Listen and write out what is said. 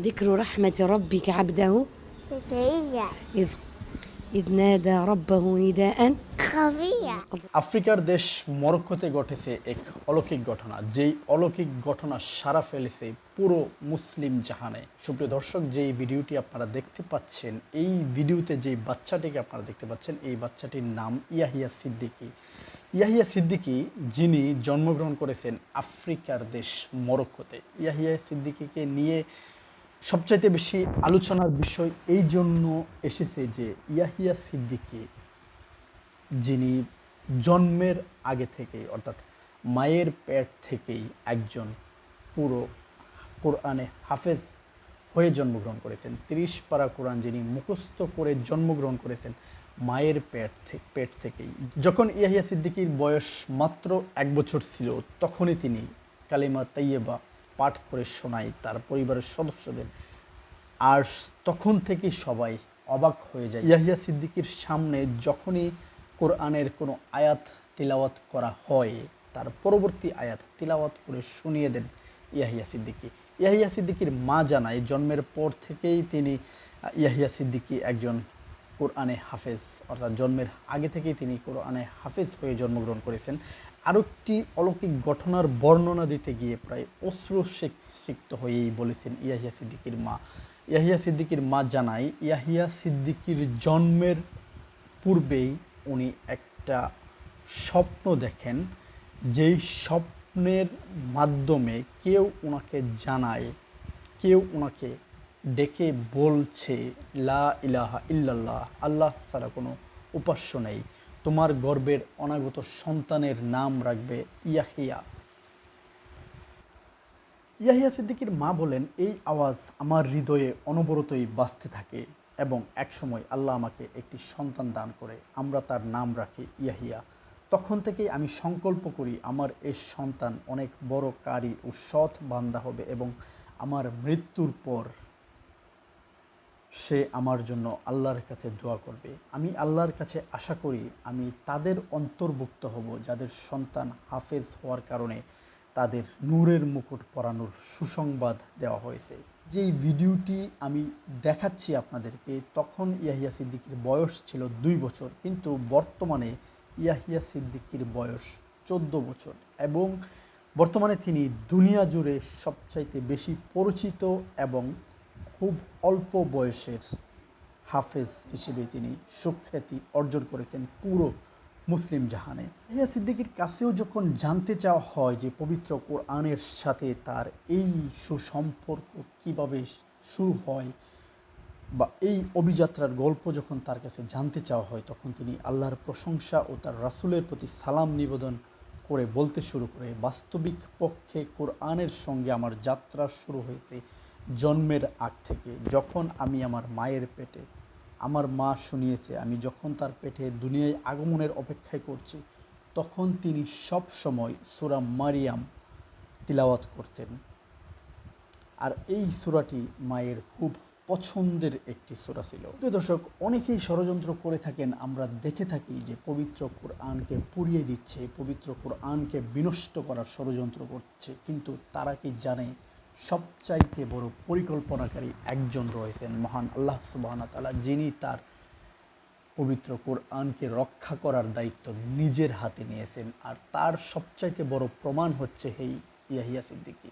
ذكر رحمة ربك عبده فكرية إذ إذ نادى ربه نداء خفية আফ্রিকার দেশ মরক্কোতে ঘটেছে এক অলৌকিক ঘটনা যেই অলৌকিক ঘটনা সারা ফেলেছে পুরো মুসলিম জাহানে সুপ্রিয় দর্শক যেই ভিডিওটি আপনারা দেখতে পাচ্ছেন এই ভিডিওতে যেই বাচ্চাটিকে আপনারা দেখতে পাচ্ছেন এই বাচ্চাটির নাম ইয়াহিয়া সিদ্দিকী ইয়াহিয়া সিদ্দিকী যিনি জন্মগ্রহণ করেছেন আফ্রিকার দেশ মরক্কোতে ইয়াহিয়া সিদ্দিকীকে নিয়ে সবচাইতে বেশি আলোচনার বিষয় এই জন্য এসেছে যে ইয়াহিয়া সিদ্দিকী, যিনি জন্মের আগে থেকেই, অর্থাৎ মায়ের পেট থেকেই একজন পুরো কোরআনে হাফেজ হয়ে জন্মগ্রহণ করেছেন। তিরিশ পারা কোরআন যিনি মুখস্থ করে জন্মগ্রহণ করেছেন মায়ের পেট থেকে পেট থেকেই। যখন ইয়াহিয়া সিদ্দিকীর বয়স মাত্র এক বছর ছিল, তখনই তিনি কালিমা তাইয়েবা পাঠ করে শোনায় তার পরিবারের সদস্যদের। আর তখন থেকেই সবাই অবাক হয়ে যায়। ইয়াহিয়া সিদ্দিকীর সামনে যখনই কোরআনের কোনো আয়াত তিলাওয়াত করা হয়, তার পরবর্তী আয়াত তিলাওয়াত করে শুনিয়ে দেন ইয়াহিয়া সিদ্দিকী। ইয়াহিয়া সিদ্দিকীর মা জানায়, জন্মের পর থেকেই তিনি ইয়াহিয়া সিদ্দিকী একজন কোরআনে হাফেজ, অর্থাৎ জন্মের আগে থেকেই তিনি কোরআনে হাফেজ হয়ে জন্মগ্রহণ করেছেন। আরও একটি অলৌকিক ঘটনার বর্ণনা দিতে গিয়ে প্রায় অশ্রু সিক্ত হয়েই বলেছেন ইয়াহিয়া সিদ্দিকীর মা। ইয়াহিয়া সিদ্দিকীর মা জানায়, ইয়াহিয়া সিদ্দিকীর জন্মের পূর্বেই উনি একটা স্বপ্ন দেখেন, যেই স্বপ্নের মাধ্যমে কেউ ওনাকে জানায়, কেউ ওনাকে ডেকে বলছে, লা ইলাহা ইল্লাল্লাহ, আল্লাহ ছাড়া কোনো উপাস্য নেই। তোমার গর্বের অনাগত সন্তানের নাম রাখবে ইয়াহিয়া। ইয়াহিয়া সিদ্দিকীর মা বলেন, এই আওয়াজ আমার হৃদয়ে অনবরতই বাঁচতে থাকে এবং একসময় আল্লাহ আমাকে একটি সন্তান দান করে, আমরা তার নাম রাখি ইয়াহিয়া। তখন থেকেই আমি সংকল্প করি, আমার এই সন্তান অনেক বড় কারি ও সৎ বান্দা হবে এবং আমার মৃত্যুর পর সে আমার জন্য আল্লাহর কাছে দোয়া করবে। আমি আল্লাহর কাছে আশা করি আমি তাদের অন্তর্ভুক্ত হব, যাদের সন্তান হাফেজ হওয়ার কারণে তাদের নূরের মুকুট পরানোর সুসংবাদ দেওয়া হয়েছে। যেই ভিডিওটি আমি দেখাচ্ছি আপনাদেরকে, তখন ইয়াহিয়া সিদ্দিকির বয়স ছিল দুই বছর, কিন্তু বর্তমানে ইয়াহিয়া সিদ্দিকির বয়স চোদ্দ বছর এবং বর্তমানে তিনি দুনিয়া জুড়ে সবচাইতে বেশি পরিচিত এবং খুব অল্প বয়সের হাফেজ হিসেবে তিনি সুখ্যাতি অর্জন করেছেন পুরো মুসলিম জাহানে। ইয়া সিদ্দিকির কাছেও যখন জানতে চাওয়া হয় যে পবিত্র কোরআনের সাথে তার এই সুসম্পর্ক কীভাবে শুরু হয় বা এই অভিযাত্রার গল্প যখন তার কাছে জানতে চাওয়া হয়, তখন তিনি আল্লাহর প্রশংসা ও তার রাসুলের প্রতি সালাম নিবেদন করে বলতে শুরু করে, বাস্তবিক পক্ষে কোরআনের সঙ্গে আমার যাত্রা শুরু হয়েছে। জন্মের আগ থেকে যখন আমি আমার মায়ের পেটে, আমার মা শুনিয়েছে, আমি যখন তার পেটে দুনিয়ায় আগমনের অপেক্ষায় করছি, তখন তিনি সব সময় সুরা মারিয়াম তিলাওয়াত করতেন। আর এই সূরাটি মায়ের খুব পছন্দের একটি সূরা ছিল। প্রিয় দর্শক, অনেকেই ষড়যন্ত্র করে থাকেন। আমরা দেখে থাকি যে পবিত্র কোরআনকে পুড়িয়ে দিচ্ছে, পবিত্র কোরআনকে বিনষ্ট করার ষড়যন্ত্র করছে। কিন্তু তারা কি জানে সবচাইতে বড় পরিকল্পনাকারী একজন রয়েছেন মহান আল্লাহ সুবাহ তালা যিনি তার পবিত্র কোরআনকে রক্ষা করার দায়িত্ব নিজের হাতে নিয়েছেন। আর তার সবচাইতে বড় প্রমাণ হচ্ছে এই ইয়াহিয়া সিদ্দিকী।